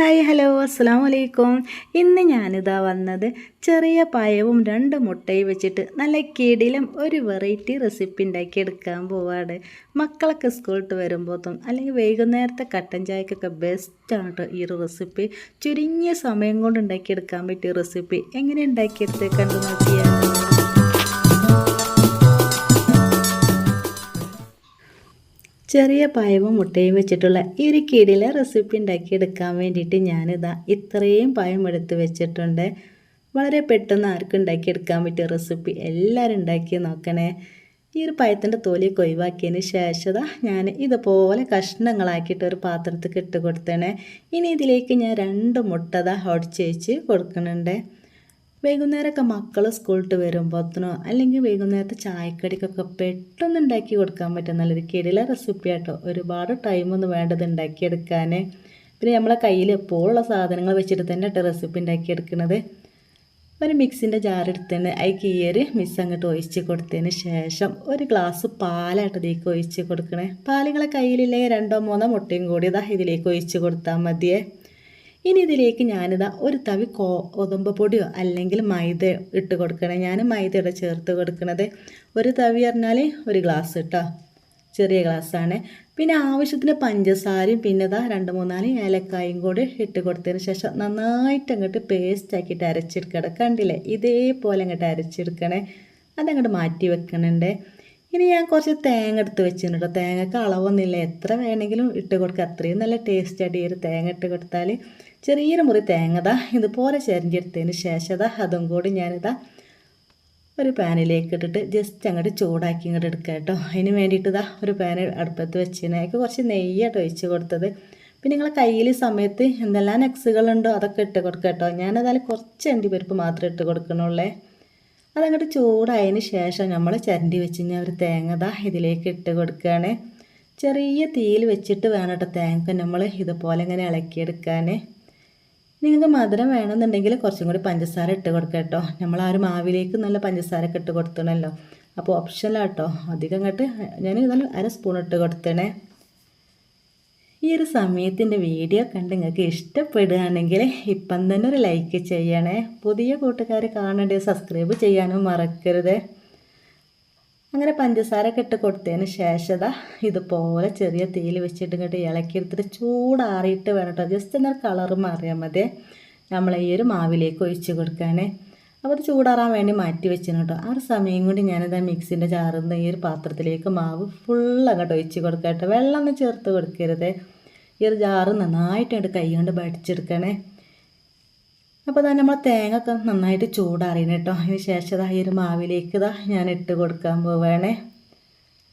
Hi hello അസ്സാം വലൈക്കും ഇന്ന് ഞാനിതാ വന്നത് ചെറിയ പയവും രണ്ട് മുട്ടയും വെച്ചിട്ട് നല്ല കിടിലം ഒരു വെറൈറ്റി റെസിപ്പി ഉണ്ടാക്കി എടുക്കാൻ പോവാണ്. മക്കളൊക്കെ സ്കൂളിട്ട് വരുമ്പോഴത്തും അല്ലെങ്കിൽ വൈകുന്നേരത്തെ കട്ടൻ ചായക്കൊക്കെ ബെസ്റ്റാണ് കേട്ടോ ഈ റെസിപ്പി. ചുരുങ്ങിയ സമയം കൊണ്ട് ഉണ്ടാക്കിയെടുക്കാൻ പറ്റിയ റെസിപ്പി. എങ്ങനെ ഉണ്ടാക്കിയെടുത്ത് കണ്ടു നോക്കിയാൽ ചെറിയ പായവും മുട്ടയും വെച്ചിട്ടുള്ള ഈ ഒരു കിടിലെ റെസിപ്പി ഉണ്ടാക്കിയെടുക്കാൻ വേണ്ടിയിട്ട് ഞാനിതാ ഇത്രയും പായം എടുത്ത് വെച്ചിട്ടുണ്ട്. വളരെ പെട്ടെന്ന് ആർക്കും ഉണ്ടാക്കിയെടുക്കാൻ പറ്റിയ റെസിപ്പി എല്ലാവരും ഉണ്ടാക്കി നോക്കണേ. ഈ ഒരു പഴത്തിന്റെ തോലി ഒഴിവാക്കിയതിന് ശേഷം ഞാൻ ഇതുപോലെ കഷ്ണങ്ങളാക്കിയിട്ട് ഒരു പാത്രത്തിൽ ഇട്ട് കൊടുത്തണേ. ഇനി ഇതിലേക്ക് ഞാൻ രണ്ട് മുട്ടത ഒടിച്ചേച്ച് കൊടുക്കുന്നുണ്ട്. വൈകുന്നേരമൊക്കെ മക്കൾ സ്കൂളിട്ട് വരുമ്പോഴത്തിനോ അല്ലെങ്കിൽ വൈകുന്നേരത്തെ ചായക്കടിക്കൊക്കെ പെട്ടെന്ന് ഉണ്ടാക്കി കൊടുക്കാൻ പറ്റും. നല്ലൊരു കിടില റെസിപ്പി ആട്ടോ. ഒരുപാട് ടൈമൊന്നും വേണ്ടത് ഉണ്ടാക്കിയെടുക്കാൻ പിന്നെ നമ്മളെ കയ്യിൽ എപ്പോഴുള്ള സാധനങ്ങൾ വെച്ചിട്ട് തന്നെ കേട്ടോ റെസിപ്പി ഉണ്ടാക്കിയെടുക്കുന്നത് ഒരു മിക്സിന്റെ ജാറെടുത്തതിന് അതിക്ക് ഈ ഒരു മിക്സ് അങ്ങോട്ട് ഒഴിച്ച് കൊടുത്തതിന് ശേഷം ഒരു ഗ്ലാസ് പാലായിട്ട് ഇതിലേക്ക് ഒഴിച്ച് കൊടുക്കണേ. പാലുകളെ കയ്യിലില്ലെങ്കിൽ രണ്ടോ മൂന്നോ മുട്ടയും കൂടി ഇതാ ഇതിലേക്ക് ഒഴിച്ച് കൊടുത്താൽ മതിയേ. ഇനി ഇതിലേക്ക് ഞാനിതാ ഒരു തവി കോ ഒതുമ്പ പൊടിയോ അല്ലെങ്കിൽ മൈദ ഇട്ട് കൊടുക്കണേ. ഞാൻ മൈദ മൈദയുടെ ചേർത്ത് കൊടുക്കണത് ഒരു തവി പറഞ്ഞാൽ ഒരു ഗ്ലാസ് കേട്ടോ ചെറിയ ഗ്ലാസ്സാണ്. പിന്നെ ആവശ്യത്തിന് പഞ്ചസാരയും പിന്നെ ഇതാ രണ്ട് മൂന്നാൽ ഏലക്കായും കൂടി ഇട്ട് കൊടുത്തതിന് ശേഷം നന്നായിട്ട് അങ്ങോട്ട് പേസ്റ്റ് ആക്കിയിട്ട് അരച്ചെടുക്കണം. കണ്ടില്ലേ? ഇതേപോലെ അങ്ങോട്ട് അരച്ചെടുക്കണേ. അതങ്ങോട്ട് മാറ്റി വെക്കണുണ്ട്. ഇനി ഞാൻ കുറച്ച് തേങ്ങ എടുത്ത് വെച്ചിട്ടുണ്ട് തേങ്ങക്ക് അളവൊന്നുമില്ല. എത്ര വേണമെങ്കിലും ഇട്ട് കൊടുക്കുക അത്രയും നല്ല ടേസ്റ്റ് ആയിട്ട് ഈ ഒരു തേങ്ങ ഇട്ട് കൊടുത്താൽ ചെറിയൊരു മുറി തേങ്ങതാ ഇതുപോലെ ചരിഞ്ഞെടുത്തതിന് ശേഷം അതാ കൂടി ഞാനിതാ ഒരു പാനിലേക്ക് ഇട്ടിട്ട് ജസ്റ്റ് അങ്ങോട്ട് ചൂടാക്കി ഇങ്ങോട്ട് എടുക്കുക കേട്ടോ അതിന് വേണ്ടിയിട്ട് ഇതാ ഒരു പാൻ അടുപ്പത്ത് അതിലേക്ക് കുറച്ച് നെയ്യായിട്ട് ഒഴിച്ച് കൊടുത്തത്. പിന്നെ നിങ്ങളെ കയ്യിൽ സമയത്ത് എന്തെല്ലാം നെക്സുകളുണ്ടോ അതൊക്കെ ഇട്ട് കൊടുക്കുക കേട്ടോ ഞാനതായാലും കുറച്ച് അണ്ടിപ്പരിപ്പ് മാത്രമേ ഇട്ട് കൊടുക്കണുള്ളേ അതങ്ങോട്ട് ചൂടായതിന് ശേഷം നമ്മൾ ചരണ്ടി വെച്ച് ഒരു തേങ്ങ ദാ ഇതിലേക്ക് ഇട്ട് കൊടുക്കുകയാണ് ചെറിയ തീയിൽ വെച്ചിട്ട് വേണം കേട്ടോ തേങ്ങ നമ്മൾ ഇതുപോലെ ഇങ്ങനെ ഇളക്കിയെടുക്കാൻ നിങ്ങൾക്ക് മധുരം വേണമെന്നുണ്ടെങ്കിൽ കുറച്ചും കൂടി പഞ്ചസാര ഇട്ട് കൊടുക്കുക കേട്ടോ നമ്മൾ ആ ഒരു മാവിലേക്ക് നല്ല പഞ്ചസാര ഒക്കെ ഇട്ട് കൊടുത്തണല്ലോ. അപ്പോൾ ഓപ്ഷനിലാട്ടോ അധികം അങ്ങോട്ട് ഞാൻ ഇതായാലും അര സ്പൂൺ ഇട്ട് കൊടുത്തണേ. ഈ ഒരു സമയത്തിന്റെ വീഡിയോ കണ്ട് നിങ്ങൾക്ക് ഇഷ്ടപ്പെടുകയാണെങ്കിൽ ഇപ്പം തന്നെ ഒരു ലൈക്ക് ചെയ്യണേ. പുതിയ കൂട്ടുകാർ കാണേണ്ടത് സബ്സ്ക്രൈബ് ചെയ്യാനും മറക്കരുത്. അങ്ങനെ പഞ്ചസാര കെട്ട് കൊടുത്തതിന് ശേഷം ഇതുപോലെ ചെറിയ തീയിൽ വെച്ചിട്ട് ഇങ്ങോട്ട് ഇളക്കിയെടുത്തിട്ട് ചൂടാറിയിട്ട് വേണം കേട്ടോ. ജസ്റ്റ് എന്നാൽ കളർ മാറിയാൽ മതി. നമ്മൾ ഈ ഒരു മാവിലേക്ക് ഒഴിച്ച് കൊടുക്കാനേ. അപ്പോൾ അത് ചൂടാറാൻ വേണ്ടി മാറ്റി വെച്ചിരുന്നു കേട്ടോ. ആ ഒരു സമയം കൊണ്ട് ഞാനിത് മിക്സിന്റെ ചാറുന്ന ഈ ഒരു പാത്രത്തിലേക്ക് മാവ് ഫുൾ അങ്ങോട്ട് ഒഴിച്ച് കൊടുക്കാം കേട്ടോ. വെള്ളം ഒന്ന് ചേർത്ത് കൊടുക്കരുത്. ഈ ഒരു ജാറ് നന്നായിട്ട് കൈ കൊണ്ട് പഠിച്ചെടുക്കണേ അപ്പോൾ തന്നെ നമ്മൾ തേങ്ങ ഒക്കെ നന്നായിട്ട് ചൂടാറിയണം കേട്ടോ. അതിന് ശേഷം ഈ ഒരു മാവിലേക്ക് ഇതാ ഞാൻ ഇട്ട് കൊടുക്കാൻ പോവുകയാണേ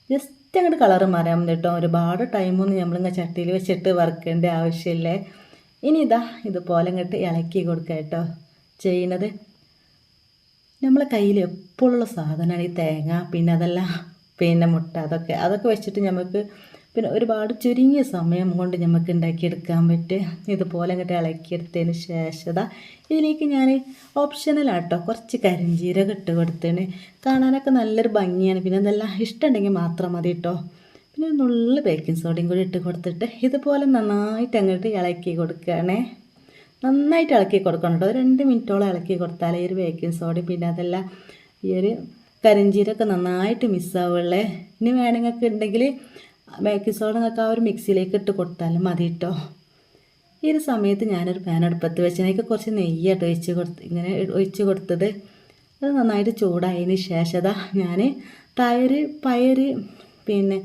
ജസ്റ്റ് അങ്ങോട്ട് കളറ് മാറിയാൽ മതി കേട്ടോ. ഒരുപാട് ടൈമൊന്നും നമ്മളിങ്ങനെ ചട്ടിയിൽ വെച്ചിട്ട് വറുക്കേണ്ട ആവശ്യമില്ലേ. ഇനി ഇതാ ഇതുപോലെ ഇങ്ങോട്ട് ഇളക്കി കൊടുക്കുക കേട്ടോ. ചെയ്യുന്നത്. നമ്മളെ കയ്യിൽ എപ്പോഴുള്ള സാധനമാണ് ഈ തേങ്ങ പിന്നെ അതല്ല പിന്നെ മുട്ട അതൊക്കെ അതൊക്കെ വെച്ചിട്ട് നമുക്ക് പിന്നെ ഒരുപാട് ചുരുങ്ങിയ സമയം കൊണ്ട് നമുക്ക് ഉണ്ടാക്കിയെടുക്കാൻ പറ്റും. ഇതുപോലെ അങ്ങോട്ട് ഇളക്കിയെടുത്തതിന് ശേഷത ഇതിലേക്ക് ഞാൻ ഓപ്ഷനലാട്ടോ കുറച്ച് കരിഞ്ചീരക ഇട്ട് കൊടുത്തേണ്. കാണാനൊക്കെ നല്ലൊരു ഭംഗിയാണ്. പിന്നെ അതെല്ലാം ഇഷ്ടമുണ്ടെങ്കിൽ മാത്രം മതി കേട്ടോ പിന്നെ നുള്ളു ബേക്കിംഗ് സോഡയും കൂടി ഇട്ട് കൊടുത്തിട്ട് ഇതുപോലെ നന്നായിട്ട് അങ്ങോട്ട് ഇളക്കി കൊടുക്കുകയാണേ. നന്നായിട്ട് ഇളക്കി കൊടുക്കണം കേട്ടോ രണ്ട് മിനിറ്റോളം ഇളക്കി കൊടുത്താൽ ഈ ഒരു ബേക്കിംഗ് സോഡ പിന്നെ അതല്ല ഈ ഒരു കരിഞ്ചീരൊക്കെ നന്നായിട്ട് മിസ്സാവുള്ളേ ഇനി വേണമെങ്കിൽ ഉണ്ടെങ്കിൽ ബേക്കിംഗ് സോഡ ആ ഒരു മിക്സിയിലേക്ക് ഇട്ട് കൊടുത്താലും മതി കേട്ടോ ഈ ഒരു സമയത്ത് ഞാനൊരു പാൻ അടുപ്പത്ത് വെച്ചതിനേക്ക് കുറച്ച് നെയ്യായിട്ട് ഒഴിച്ച് കൊടുത്ത് ഇങ്ങനെ ഒഴിച്ച് കൊടുത്തത്. അത് നന്നായിട്ട് ചൂടായതിന് ശേഷം ഞാൻ തയർ പയർ പിന്നെ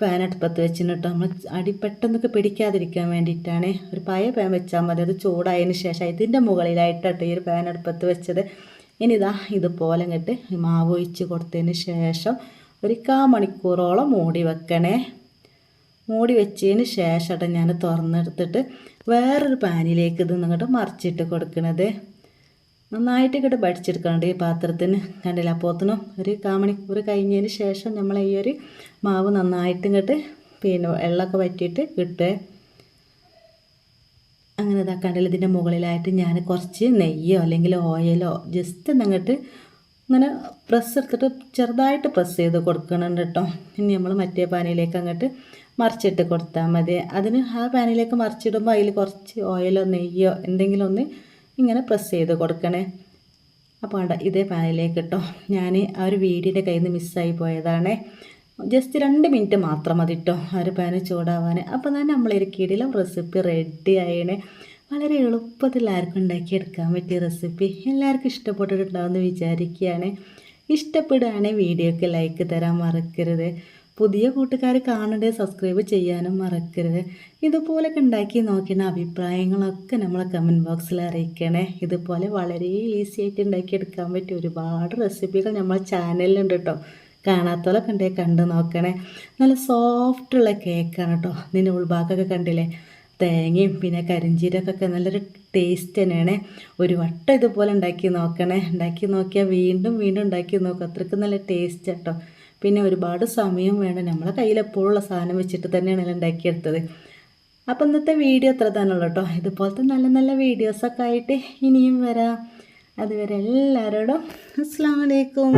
പാൻ അടുപ്പത്ത് വെച്ചിട്ട് കേട്ടോ നമ്മൾ അടി പെട്ടെന്നൊക്കെ പിടിക്കാതിരിക്കാൻ വേണ്ടിയിട്ടാണ് ഒരു പയ പാൻ വെച്ചാൽ മതി. അത് ചൂടായതിന് ശേഷം ഇതിന്റെ മുകളിലായിട്ടോ ഈ ഒരു പാൻ അടുപ്പത്ത് വെച്ചത്. ഇനി ഇതാ ഇതുപോലെ ഇങ്ങോട്ട് മാവ് ഒഴിച്ച് കൊടുത്തതിന് ശേഷം ഒരു കാ മണിക്കൂറോളം മൂടി വെക്കണേ. മൂടി വെച്ചതിന് ശേഷം ഞാൻ തുറന്നെടുത്തിട്ട് വേറൊരു പാനിലേക്ക് ഇത് നിങ്ങോട്ട് മറിച്ചിട്ട് കൊടുക്കണത്. നന്നായിട്ട് ഇങ്ങോട്ട് പഠിച്ചെടുക്കണുണ്ട് ഈ പാത്രത്തിന്. കണ്ടില്ല? അപ്പോത്തിനും ഒരു കാമണിക്കൂർ കഴിഞ്ഞതിന് ശേഷം നമ്മൾ ഈ ഒരു മാവ് നന്നായിട്ട് ഇങ്ങോട്ട് പിന്നെ വെള്ളമൊക്കെ വറ്റിയിട്ട് ഇട്ടേ അങ്ങനെ ഇതാക്കാണ്ടല്ലോ ഇതിന്റെ മുകളിലായിട്ട് ഞാൻ കുറച്ച് നെയ്യോ അല്ലെങ്കിൽ ഓയിലോ ജസ്റ്റ് അങ്ങോട്ട് ഇങ്ങനെ പ്രസ് എടുത്തിട്ട് ചെറുതായിട്ട് പ്രസ് ചെയ്ത് കൊടുക്കണുണ്ട് കേട്ടോ ഇനി നമ്മൾ മറ്റേ പാനിയിലേക്ക് അങ്ങോട്ട് മറിച്ചിട്ട് കൊടുത്താൽ മതി. അതിന് ആ പാനിലേക്ക് മറിച്ചിടുമ്പോൾ അതിൽ കുറച്ച് ഓയിലോ നെയ്യോ എന്തെങ്കിലും ഒന്ന് ഇങ്ങനെ പ്രസ് ചെയ്ത് കൊടുക്കണേ. അപ്പോൾ വേണ്ട ഇതേ പാനിലേക്ക് കേട്ടോ ഞാൻ ആ ഒരു വീടിന്റെ കയ്യിൽ നിന്ന് മിസ്സായി പോയതാണ്. ജസ്റ്റ് രണ്ട് മിനിറ്റ് മാത്രം മതി കേട്ടോ ആ ഒരു പാന് ചൂടാവാൻ അപ്പോൾ തന്നെ നമ്മളൊരു കീടിലും റെസിപ്പി റെഡി ആയണേ വളരെ എളുപ്പത്തിൽ ആർക്കും ഉണ്ടാക്കിയെടുക്കാൻ പറ്റിയ റെസിപ്പി എല്ലാവർക്കും ഇഷ്ടപ്പെട്ടിട്ടുണ്ടാവുമെന്ന് വിചാരിക്കുകയാണ്. ഇഷ്ടപ്പെടുകയാണെങ്കിൽ വീഡിയോക്ക് ലൈക്ക് തരാൻ മറക്കരുത്. പുതിയ കൂട്ടുകാർ കാണണ്ടേ സബ്സ്ക്രൈബ് ചെയ്യാനും മറക്കരുത്. ഇതുപോലൊക്കെ ഉണ്ടാക്കി നോക്കിയ അഭിപ്രായങ്ങളൊക്കെ നമ്മൾ കമന്റ് ബോക്സിൽ അറിയിക്കണേ. ഇതുപോലെ വളരെ ഈസി ആയിട്ട് ഉണ്ടാക്കിയെടുക്കാൻ പറ്റിയ ഒരുപാട് റെസിപ്പികൾ നമ്മളെ ചാനലിലുണ്ട് കേട്ടോ കാണാത്തവരൊക്കെ ഉണ്ടേ കണ്ട് നോക്കണേ. നല്ല സോഫ്റ്റുള്ള കേക്കാണ് കേട്ടോ നിന്നെ ഉൾഭാഗമൊക്കെ കണ്ടില്ലേ? തേങ്ങയും പിന്നെ കരിഞ്ചീരക്കൊക്കെ നല്ലൊരു ടേസ്റ്റ് തന്നെയാണ്. ഒരു വട്ടം ഇതുപോലെ ഉണ്ടാക്കി നോക്കണേ. ഉണ്ടാക്കി നോക്കിയാൽ വീണ്ടും വീണ്ടും ഉണ്ടാക്കി നോക്കും. അത്രയ്ക്ക് നല്ല ടേസ്റ്റ് കേട്ടോ പിന്നെ ഒരുപാട് സമയം വേണം. നമ്മളെ കയ്യിൽ എപ്പോഴുള്ള സാധനം വെച്ചിട്ട് തന്നെയാണ് ഉണ്ടാക്കിയെടുത്തത്. അപ്പം ഇന്നത്തെ വീഡിയോ അത്ര തന്നെ ഉള്ളൂ കേട്ടോ ഇതുപോലത്തെ നല്ല നല്ല വീഡിയോസൊക്കെ ആയിട്ട് ഇനിയും വരാം. അതുവരെ എല്ലാവരോടും അസ്സാം വലൈക്കും